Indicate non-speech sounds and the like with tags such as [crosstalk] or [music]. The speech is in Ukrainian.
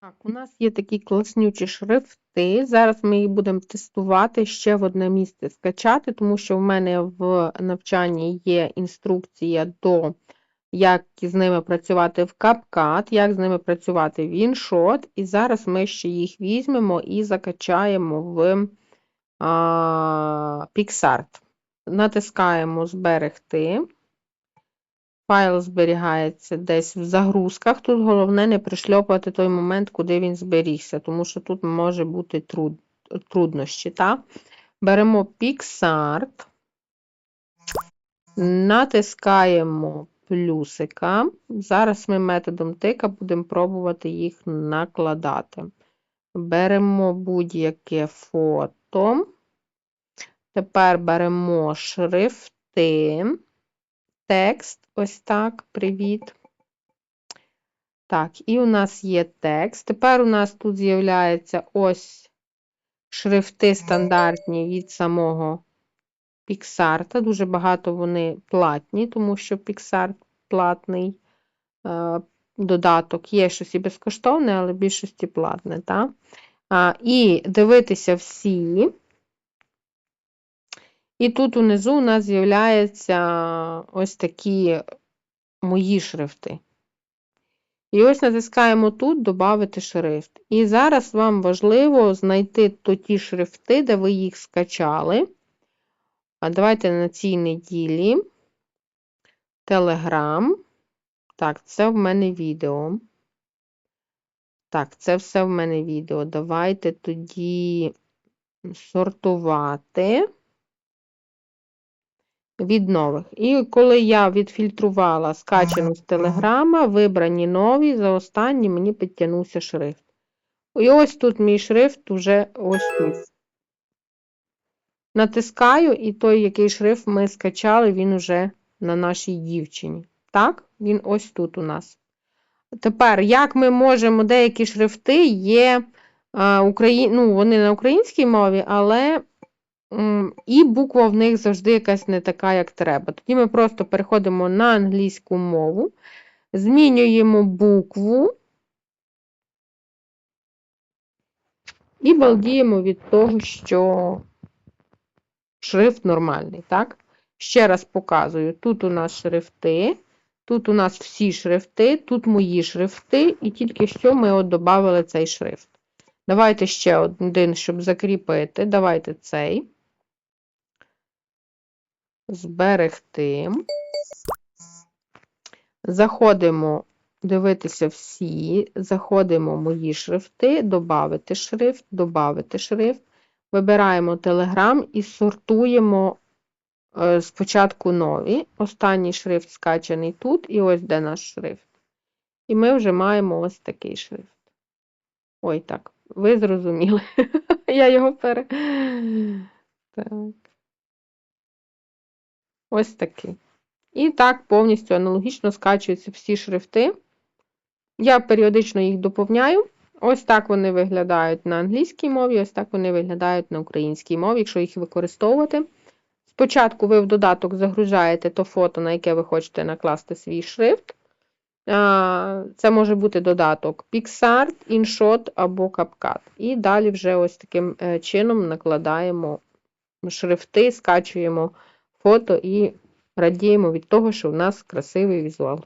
Так, у нас є такі класнючі шрифти. Зараз ми їх будемо тестувати ще в одне місце скачати, тому що в мене в навчанні є інструкція до, як з ними працювати в CapCut, як з ними працювати в InShot. І зараз ми ще їх візьмемо і закачаємо в а, PixArt. Натискаємо Зберегти. Файл зберігається десь в загрузках. Тут головне не пришльопувати той момент, куди він зберігся, тому що тут може бути труд, труднощі. Так? Беремо PixArt, натискаємо плюсика. Зараз ми методом тика будемо пробувати їх накладати. Беремо будь-яке фото. Тепер беремо шрифти. Текст, ось так, привіт. Так, і у нас є текст. Тепер у нас тут з'являються ось шрифти стандартні від самого PixArt. Дуже багато вони платні, тому що PixArt платний е, додаток. Є щось і безкоштовне, але в більшості платне. Так? А, І дивитися всі. І тут унизу у нас з'являються ось такі мої шрифти. І ось натискаємо тут Добавити шрифт. І зараз вам важливо знайти то ті шрифти, де ви їх скачали. А давайте на цій неділі. Telegram. Так, це в мене відео. Так, це все в мене відео. Давайте тоді сортувати від нових. І коли я відфільтрувала скачану з Телеграма, вибрані нові, за останні мені підтягнувся шрифт. І ось тут мій шрифт уже ось тут. Натискаю, і той, який шрифт ми скачали, він уже на нашій дівчині. Так, він ось тут у нас. Тепер, як ми можемо, деякі шрифти є, а, Украї... ну, вони на українській мові, але і буква в них завжди якась не така, як треба. Тоді ми просто переходимо на англійську мову, змінюємо букву і балдіємо від того, що шрифт нормальний. так? Ще раз показую: тут у нас шрифти, тут у нас всі шрифти, тут мої шрифти, і тільки що ми от додали цей шрифт. Давайте ще один, щоб закріпити. Давайте цей зберегти. Заходимо дивитися всі, заходимо в мої шрифти, додати шрифт, додати шрифт. Вибираємо Telegram і сортуємо е, спочатку нові. Останній шрифт скачаний тут, і ось де наш шрифт. І ми вже маємо ось такий шрифт. Ой, так, ви зрозуміли. [laughs] Я його пере. Так. Ось такий. І так повністю аналогічно скачуються всі шрифти. Я періодично їх доповняю. Ось так вони виглядають на англійській мові, ось так вони виглядають на українській мові, якщо їх використовувати. Спочатку ви в додаток загружаєте то фото, на яке ви хочете накласти свій шрифт. Це може бути додаток PixArt, InShot або CapCut. І далі вже ось таким е, чином накладаємо шрифти, скачуємо фото і радіємо від того, що в нас красивий візуал.